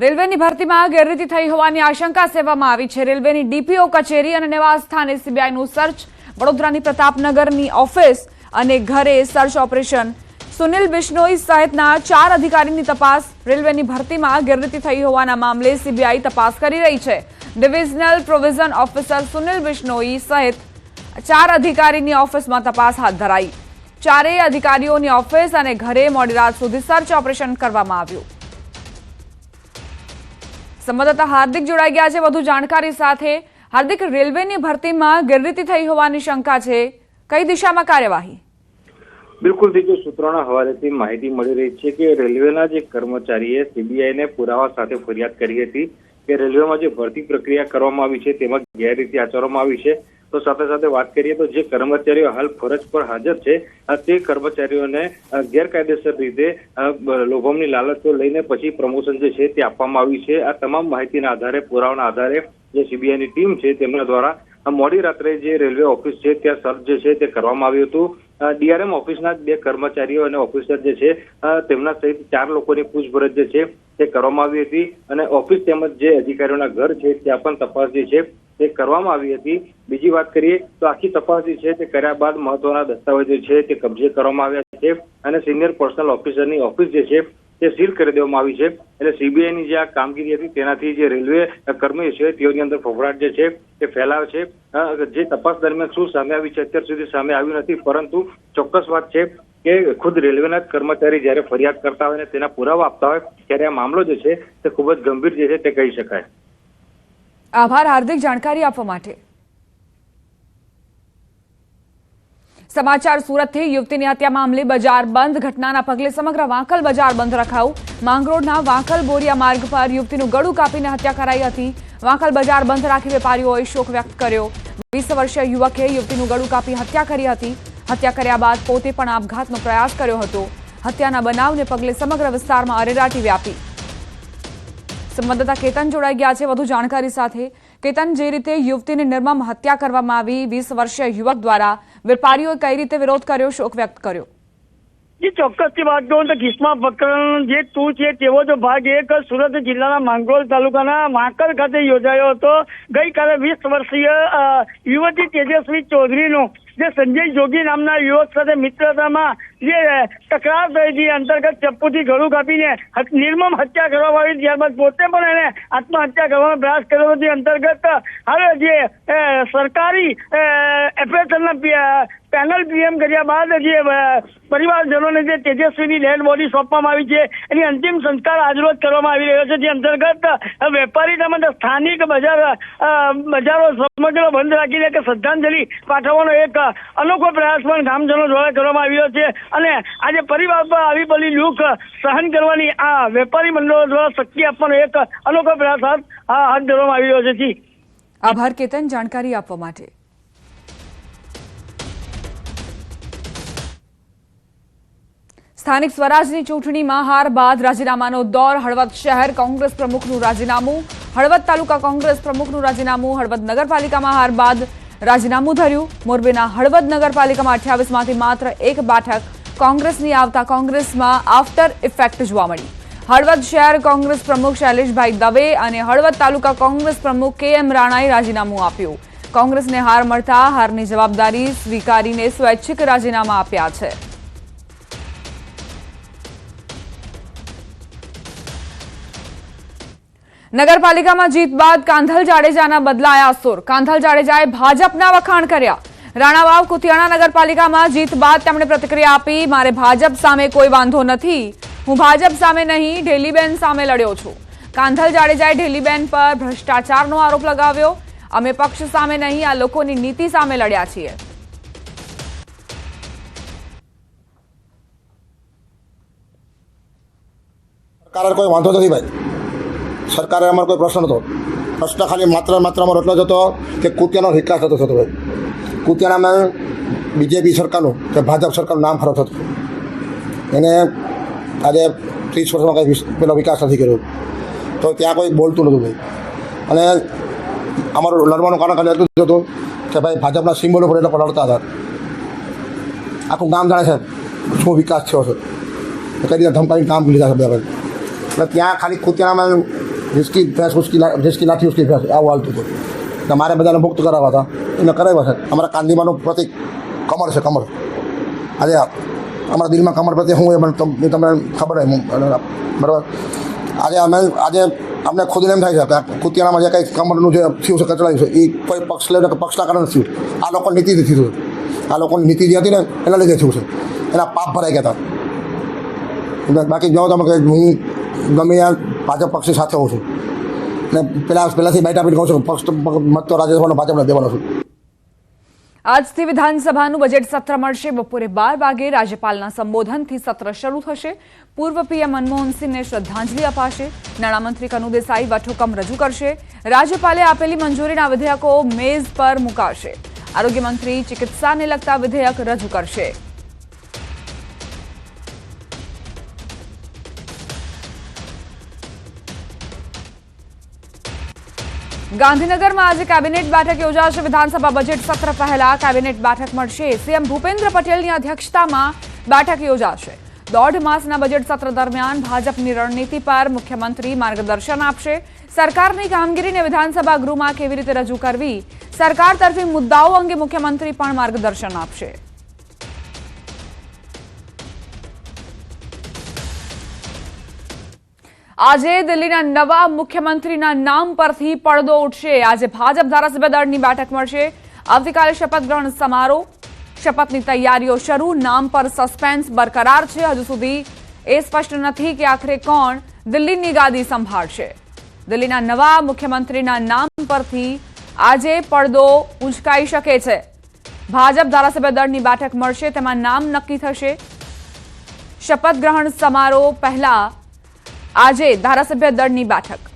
રેલવેની ભરતીમાં ગેરરીતિ થઈ હોવાની આશંકા સેવામાં આવી છે. રેલવેની ડીપીઓ કચેરી અને નિવાસ સ્થાને સીબીઆઈનું સર્ચ, વડોદરાની પ્રતાપનગરની ઓફિસ અને ઘરે સર્ચ ઓપરેશન. સુનિલ બિશ્નોઈ સહિતના ચાર અધિકારીની તપાસ. રેલવેની ભરતીમાં ગેરરીતિ થઈ હોવાના મામલે સીબીઆઈ તપાસ કરી રહી છે. Divisional provision officer Sunil Bishnoi સહિત ચાર અધિકારીની ઓફિસમાં તપાસ હાથ ધરાઈ. ચારેય અધિકારીઓની ઓફિસ અને ઘરે મોડી રાત સુધી સર્ચ ઓપરેશન કરવામાં આવ્યું. સંવાદદાતા હાર્દિક જોડાઈ ગયા છે. વધુ જાણકારી સાથે હાર્દિક, રેલવેની ભરતીમાં ગેરરીતિ થઈ હોવાની શંકા છે. કઈ દિશામાં કાર્યવાહી? બિલકુલથી સૂત્રોના હવાલેથી માહિતી મળી રહી છે કે રેલવેના જે કર્મચારીએ સીબીઆઈને પુરાવા સાથે ફરિયાદ કરી હતી કે રેલવેમાં જે ભરતી પ્રક્રિયા કરવામાં આવી છે તેમાં ગેરરીતિ આચરવામાં આવી છે. તો સાથે સાથે વાત કરીએ તો જે કર્મચારીઓ હાલ ફરજ પર હાજર છે તે કર્મચારીઓને ગેરકાયદેસર રીતે લોભમની લાલચો લઈને પછી પ્રમોશન જે છે તે આપવામાં આવ્યું છે. આ તમામ માહિતીના આધારે, પુરાવાના આધારે જે સીબીઆઈની ટીમ છે તેમના દ્વારા મોડી રાત્રે જે રેલવે ઓફિસ છે ત્યાં સર્ચ જે છે તે કરવામાં આવ્યું હતું. ડીઆરએમ ઓફિસના બે કર્મચારીઓ અને ઓફિસર જે છે તેમના સહિત ચાર લોકોની પૂછપરછ જે છે તે કરવામાં આવી હતી. અને ઓફિસ તેમજ જે અધિકારીઓના ઘર છે ત્યાં પણ તપાસ જે છે તે કરવામાં આવી હતી. બીજી વાત કરીએ તો આખી તપાસ જે છે તે કર્યા બાદ મહત્વના દસ્તાવેજો છે તે કબજે કરવામાં આવ્યા છે અને સિનિયર પર્સનલ ઓફિસરની ઓફિસ જે છે તે સીલ કરી દેવામાં આવી છે. એટલે સીબીઆઈની જે આ કામગીરી હતી તેનાથી જે રેલવે કર્મીઓ છે તેઓની અંદર ફફડાટ જે છે તે ફેલાવ છે. જે તપાસ દરમિયાન શું સામે આવી છે અત્યાર સુધી સામે આવ્યું નથી. પરંતુ ચોક્કસ વાત છે કે ખુદ રેલવેના કર્મચારી જ્યારે ફરિયાદ કરતા હોય અને તેના પુરાવા આપતા હોય ત્યારે આ મામલો જે છે તે ખૂબ જ ગંભીર જે છે તે કહી શકાય. આભાર હાર્દિક જાણકારી આપવા માટે. સમાચાર સુરતથી, યુવતીની હત્યા મામલે બજાર બંધ. ઘટનાના પગલે સમગ્ર વાંકલ બજાર બંધ રખાયું. માંગરોળના વાંકલ બોરિયા માર્ગ પર યુવતીનું ગળું કાપીને હત્યા કરાઈ હતી. વાંકલ બજાર બંધ રાખી વેપારીઓએ શોક વ્યક્ત કર્યો. વીસ વર્ષીય યુવકે યુવતીનું ગળું કાપી હત્યા કરી હતી. હત્યા કર્યા બાદ પોતે પણ આપઘાતનો પ્રયાસ કર્યો હતો. હત્યાના બનાવને પગલે સમગ્ર વિસ્તારમાં અરેરાટી વ્યાપી. સંવાદદાતા કેતન જોડાઈ ગયા છે. વધુ જાણકારી સાથે કેતન, જે રીતે યુવતીની નિર્મમ હત્યા કરવામાં આવી, વીસ વર્ષીય યુવક દ્વારા વેપારીઓએ કઈ રીતે વિરોધ કર્યો, શોક વ્યક્ત કર્યો? જે, ચોક્કસથી વાત કરું તો કિસ્મા પ્રકરણ જે ટુ છે તેવો જો ભાગ એક સુરત જિલ્લાના માંગરોળ તાલુકાના માંકર ખાતે યોજાયો હતો. ગઈકાલે વીસ વર્ષીય યુવતી તેજસ્વી ચૌધરીનો જે સંજય જોગી નામના યુવક સાથે મિત્રતામાં જે તકરાર થઈ હતી અંતર્ગત ચપ્પુથી ગળું કાપીને નિર્મમ હત્યા કરવામાં આવી ત્યારબાદ પોતે પણ એને આત્મહત્યા કરવાનો પ્રયાસ કર્યો હતો. અંતર્ગત હવે જે સરકારી એફએસએલના પેનલ પીએમ કર્યા બાદ જે પરિવારજનોને જે તેજસ્વીની ડેડ બોડી સોંપવામાં આવી છે, એની અંતિમ સંસ્કાર આજરોજ કરવામાં આવી રહ્યો છે. જે અંતર્ગત વેપારી તેમજ સ્થાનિક બજાર બજારો સમગ્ર બંધ રાખીને એક શ્રદ્ધાંજલિ પાઠવવાનો એક અનોખો પ્રયાસ પણ ગામજનો દ્વારા કરવામાં આવ્યો છે. અને આજે પરિવાર પર આવી બધી દુઃખ સહન કરવાની આ વેપારી મંડળો દ્વારા શક્તિ આપવાનો એક અનોખો પ્રયાસ હાથ ધરવામાં આવી છે. આભાર કેતન, જાણકારી આપવા માટે. સ્થાનિક સ્વરાજની ચૂંટણીમાં હાર બાદ રાજીનામાનો દોર. હળવદ શહેર કોંગ્રેસ પ્રમુખનું રાજીનામું. હળવદ તાલુકા કોંગ્રેસ પ્રમુખનું રાજીનામું. હળવદ નગરપાલિકામાં હાર બાદ રાજીનામું ધર્યું. મોરબીના હળવદ નગરપાલિકામાં અઠ્યાવીસમાંથી માત્ર એક બેઠક કોંગ્રેસની આવતા કોંગ્રેસમાં આફ્ટર ઇફેક્ટ જોવા મળી. હળવદ શહેર કોંગ્રેસ પ્રમુખ શૈલેષભાઈ દવે અને હળવદ તાલુકા કોંગ્રેસ પ્રમુખ કે રાણાએ રાજીનામું આપ્યું. કોંગ્રેસને હાર મળતા હારની જવાબદારી સ્વીકારીને સ્વૈચ્છિક રાજીનામા આપ્યા છે. નગરપાલિકામાં જીત બાદ કાંધલ જાડેજાના બદલાયા સુર. કાંધલ જાડેજાએ ભાજપના વખાણ કર્યા. રાણાવાવ કુતિયાણા નગરપાલિકામાં જીત બાદ તેમણે પ્રતિક્રિયા આપી, મારે ભાજપ સામે કોઈ વાંધો નથી. હું ભાજપ સામે નહીં, ઢેલીબેન સામે લડ્યો છું. કાંધલ જાડેજાએ ઢેલીબેન પર ભ્રષ્ટાચારનો આરોપ લગાવ્યો. અમે પક્ષ સામે નહીં, આ લોકોની નીતિ સામે લડ્યા છીએ. કોઈ વાંધો નથી ભાઈ. સરકારે અમારો કોઈ પ્રશ્ન નહોતો. પ્રશ્ન ખાલી માત્ર માત્ર અમારો એટલો જ હતો કે કુતિયાનો વિકાસ થતો થતો ભાઈ. કુતિયાનામાં બીજેપી સરકારનું કે ભાજપ સરકારનું નામ ખરાબ થતું. એને આજે ત્રીસ વર્ષમાં કંઈ પેલો વિકાસ નથી કર્યો. તો ત્યાં કોઈ બોલતું નહોતું ભાઈ. અને અમારું લડવાનું કારણ ખાલી એટલું હતું કે ભાઈ ભાજપના સિમ્બોલ ઉપર એટલે લડતા હતા. આખું ગામ જાણે છે શું વિકાસ થયો છે. કઈ રીતે ધમકાવી કામ લીધા છે બધા એટલે ત્યાં ખાલી કુતિયાણામાં રિસ્કી ભેંસ ઉસકી રિસ્કી લાઠી ઉસકી ભેંસ આવું હાલતું હતું. મારે બધાને મુક્ત કરાવવા હતા. એને કરાવ્યા છે. અમારા કાંદીમાનું પ્રતિક કમર છે કમર આજે અમારા દિલમાં કમર પ્રત્યે શું એ મને તમને ખબર હોય, હું- બરાબર? આજે અમે, આજે અમને ખુદને એમ થાય છે કે આ કુતિયાણામાં જે કંઈ કમરનું જે થયું છે, કચડાયું છે એ કોઈ પક્ષ લઈને પક્ષના કારણે થયું. આ લોકો નીતિથી થયું આ લોકોની નીતિ જે હતી ને, એના લીધે થયું છે. એના પાપ ભરાઈ ગયા હતા. બાકી જાઓ તમે કે હું ગમે ત્યાં ભાજપ પક્ષની સાથે હોઉં છું. ને પેલા પહેલાંથી બેઠા આપીને કહું છું પક્ષ મત તો રાજ્યસભાનો ભાજપને દેવાનો છું. આજથી વિધાનસભાનું બજેટ સત્ર મળશે. બપોરે બાર વાગે રાજ્યપાલના સંબોધનથી સત્ર શરૂ થશે. પૂર્વ પીએમ મનમોહનસિંહને શ્રદ્ધાંજલિ અપાશે. નાણામંત્રી કનુ દેસાઈ વટહુકમ રજૂ કરશે. રાજ્યપાલે આપેલી મંજૂરીના વિધેયકો મેઝ પર મુકાશે. આરોગ્યમંત્રી ચિકિત્સાને લગતા વિધેયક રજૂ કરશે. ગાંધીનગરમાં આજે કેબિનેટ બેઠક યોજાશે. વિધાનસભા બજેટ સત્ર પહેલા કેબિનેટ બેઠક મળશે. સીએમ ભૂપેન્દ્ર પટેલની અધ્યક્ષતામાં બેઠક યોજાશે. દોઢ માસના બજેટ સત્ર દરમિયાન ભાજપની રણનીતિ પર મુખ્યમંત્રી માર્ગદર્શન આપશે. સરકારની કામગીરીને વિધાનસભા ગૃહમાં કેવી રીતે રજૂ કરવી? સરકાર તરફી મુદ્દાઓ અંગે મુખ્યમંત્રી પણ માર્ગદર્શન આપશે. આજે દિલ્હીના નવા મુખ્યમંત્રીના નામ પરથી પડદો ઉઠશે. આજે ભાજપ ધારાસભ્ય દળની બેઠક મળશે. આવતીકાલે શપથ ગ્રહણ સમારોહ. શપથની તૈયારીઓ શરૂ. નામ પર સસ્પેન્સ બરકરાર છે. હજુ સુધી એ સ્પષ્ટ નથી કે આખરે કોણ દિલ્હીની ગાદી સંભાળશે. દિલ્હીના નવા મુખ્યમંત્રીના નામ પરથી આજે પડદો ઉંચકાઈ શકે છે. ભાજપ ધારાસભ્ય દળની બેઠક મળશે. તેમાં નામ નક્કી થશે. શપથ ગ્રહણ સમારોહ પહેલા આજે ધારાસભ્ય દળની બેઠક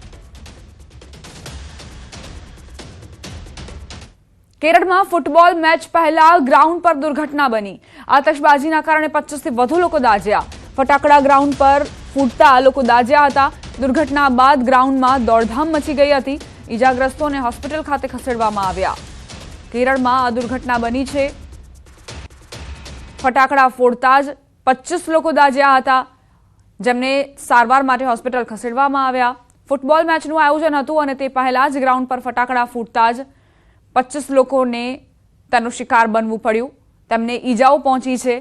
કેરળમાં ફૂટબોલ મેચ પહેલા ગ્રાઉન્ડ પર દુર્ઘટના બની આતશબાજીના કારણે પચીસથી વધુ લોકો દાઝ્યા ફટાકડા ગ્રાઉન્ડ પર ફૂટતા લોકો દાઝ્યા હતા દુર્ઘટના બાદ ગ્રાઉન્ડમાં દોડધામ મચી ગઈ હતી ઈજાગ્રસ્તોને હોસ્પિટલ ખાતે ખસેડવામાં આવ્યા કેરળમાં આ દુર્ઘટના બની છે ફટાકડા ફોડતા જ પચીસ લોકો દાઝ્યા હતા જેમને સારવાર માટે હોસ્પિટલ ખસેડવામાં આવ્યા. ફૂટબોલ મેચનું આયોજન હતું અને તે પહેલા જ ગ્રાઉન્ડ પર ફટાકડા ફૂટતા જ પચીસ લોકોને તેનો શિકાર બનવું પડ્યું. તેમને ઈજાઓ પહોંચી છે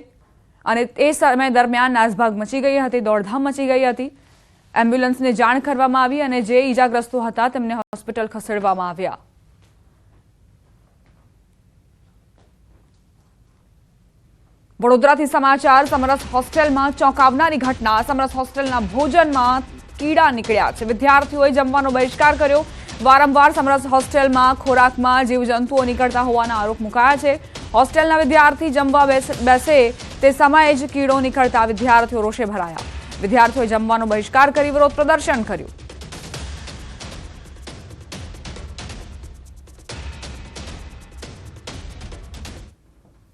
અને તે સમય દરમિયાન નાસભાગ મચી ગઈ હતી, દોડધામ મચી ગઈ હતી. એમ્બ્યુલન્સને જાણ કરવામાં આવી અને જે ઈજાગ્રસ્તો હતા તેમને હોસ્પિટલ ખસેડવામાં આવ્યા. વડોદરાથી સમાચાર, સમરસ હોસ્ટેલમાં ચોંકાવનારી ઘટના, સમરસ હોસ્ટેલના ભોજનમાં કીડા નીકળ્યા છે. વિદ્યાર્થીઓએ જમવાનો બહિષ્કાર કર્યો. વારંવાર સમરસ હોસ્ટેલમાં ખોરાકમાં જીવજંતુઓ નીકળતા હોવાના આરોપ મુકાયા છે. હોસ્ટેલના વિદ્યાર્થી જમવા બેસ- તે સમયે જ કીડો નીકળતા વિદ્યાર્થીઓ રોષે ભરાયા. વિદ્યાર્થીઓએ જમવાનો બહિષ્કાર કરી, વિરોધ પ્રદર્શન કર્યું.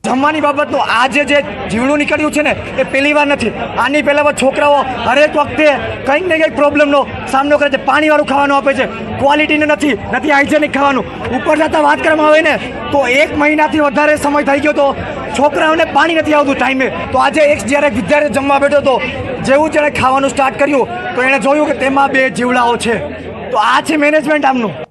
જમવાની બાબતનું આજે જે જીવડું નીકળ્યું છે ને, એ પહેલી વાર નથી. આની પહેલાં છોકરાઓ હરેક વખતે કંઈક ને કંઈક પ્રોબ્લેમનો સામનો કરે છે. પાણીવાળું ખાવાનું આપે છે. ક્વોલિટીનું નથી નથી હાઇજેનિક ખાવાનું. ઉપર જતાં વાત કરવામાં આવે ને, તો એક મહિનાથી વધારે સમય થઈ ગયો તો છોકરાઓને પાણી નથી આવતું ટાઈમે. તો આજે એક જ્યારે વિદ્યાર્થી જમવા બેઠો તો જેવું જેણે ખાવાનું સ્ટાર્ટ કર્યું, તો એણે જોયું કે તેમાં બે જીવડાઓ છે. તો આ છે મેનેજમેન્ટ આમનું.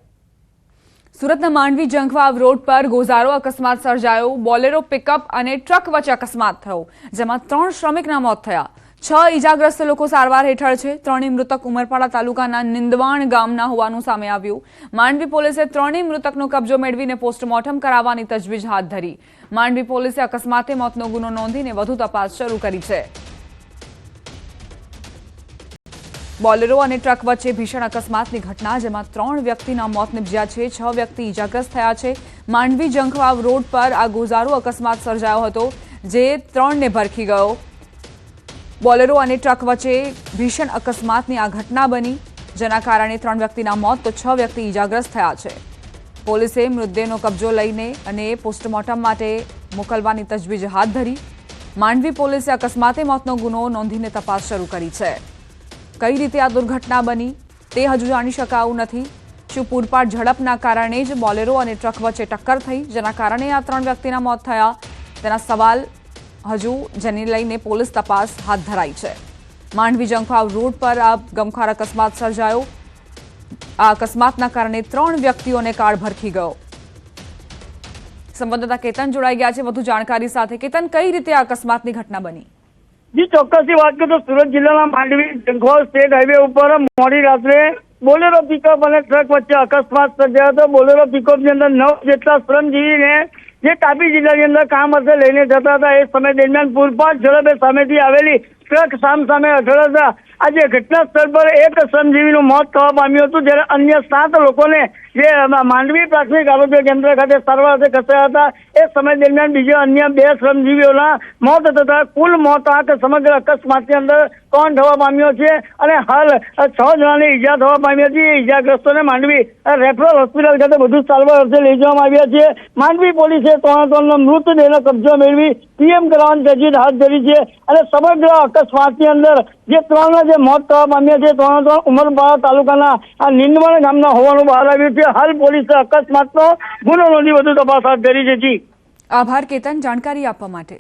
સુરતના માંડવી જંખવાવ રોડ પર ગોઝારો અકસ્માત સર્જાયો. બોલેરો પિકઅપ અને ટ્રક વચ્ચે અકસ્માત થયો, જેમાં ત્રણ શ્રમિકના મોત થયા. છ ઈજાગ્રસ્ત લોકો સારવાર હેઠળ છે. ત્રણેય મૃતક ઉમરપાડા તાલુકાના નિંદવાણ ગામના હોવાનું સામે આવ્યું. માંડવી પોલીસે ત્રણેય મૃતકનો કબજો મેળવીને પોસ્ટમોર્ટમ કરાવવાની તજવીજ હાથ ધરી. માંડવી પોલીસે અકસ્માતે મોતનો ગુનો નોંધીને વધુ તપાસ શરૂ કરી છે. બોલેરો અને ટ્રક વચ્ચે ભીષણ અકસ્માતની ઘટના, જેમાં ત્રણ વ્યક્તિના મોત નિપજ્યા છે, છ વ્યક્તિ ઈજાગ્રસ્ત થયા છે. માંડવી જંખવાવ રોડ પર આ ગોઝારો અકસ્માત સર્જાયો હતો, જે ત્રણને ભરખી ગયો. બોલેરો અને ટ્રક વચ્ચે ભીષણ અકસ્માતની આ ઘટના બની, જેના કારણે ત્રણ વ્યક્તિના મોત, તો છ વ્યક્તિ ઈજાગ્રસ્ત થયા છે. પોલીસે મૃતદેહનો કબજો લઈને અને પોસ્ટમોર્ટમ માટે મોકલવાની તજવીજ હાથ ધરી. માંડવી પોલીસે અકસ્માતે મોતનો ગુનો નોંધીને તપાસ શરૂ કરી છે. કઈ રીતે આ દુર્ઘટના બની તે હજુ જાણી શકાયું નથી. શું પૂરપાટ ઝડપના કારણે જ બોલેરો અને ટ્રક વચ્ચે ટક્કર થઈ, જેના કારણે આ ત્રણ વ્યક્તિના મોત થયા? તેના સવાલ હજુ જેને લઈને પોલીસ તપાસ હાથ ધરાઈ છે. માંડવી જંખવાવ રોડ પર આ ગમખાર અકસ્માત સર્જાયો. આ અકસ્માતના કારણે ત્રણ વ્યક્તિઓને કાળ ભરખી ગયો. સંવાદદાતા કેતન જોડાઈ ગયા છે. વધુ જાણકારી સાથે. કેતન, કઈ રીતે આ અકસ્માતની ઘટના બની? જી, ચોક્કસથી વાત કરું. તો સુરત જિલ્લાના માંડવી જંખવાલ સ્ટેટ હાઈવે ઉપર મોડી રાત્રે બોલેરો પિકઅપ અને ટ્રક વચ્ચે અકસ્માત સર્જાયો હતો. બોલેરો પિકઅપની અંદર નવ જેટલા શ્રમજીવીને જે તાપી જિલ્લાની અંદર કામ અર્થે લઈને જતા હતા. એ સમય દરમિયાન પૂરપાટ ઝડપે સામેથી આવેલી ટ્રક સામ સામે અથડાતા આજે ઘટના સ્થળ પર એક શ્રમજીવીનું મોત થવા પામ્યું હતું, જ્યારે અન્ય સાત લોકોને જે માંડવી પ્રાથમિક આરોગ્ય કેન્દ્ર ખાતે સારવાર અર્થે ખસેડ્યા હતા. એ સમય દરમિયાન બીજા અન્ય બે શ્રમજીવીઓના મોત થતા કુલ મોત આંક સમગ્ર અકસ્માતની અંદર ત્રણ થવા પામ્યો છે અને હાલ છ જણાને ઈજા થવા પામી હતી એ ઈજાગ્રસ્તોને માંડવી રેફરલ હોસ્પિટલ ખાતે બધું સારવાર અર્થે લઈ જવામાં આવ્યા છે. માંડવી પોલીસે ત્રણ ત્રણનો મૃતદેહનો કબજો મેળવી પીએમ કરવાની તજવીજ હાથ ધરી છે અને સમગ્ર અકસ્માતની અંદર જે ત્રણ જે મોત થવા પામ્યા છે, ત્રણ ત્રણ ઉમરપાડા તાલુકાના આ નિંદવણ ગામના હોવાનું બહાર આવ્યું છે. હાલ પોલીસે અકસ્માતનો ગુનો નોંધી વધુ તપાસ હાથ ધરી છે આભાર, કેતન. જાણકારી આપવા માટે.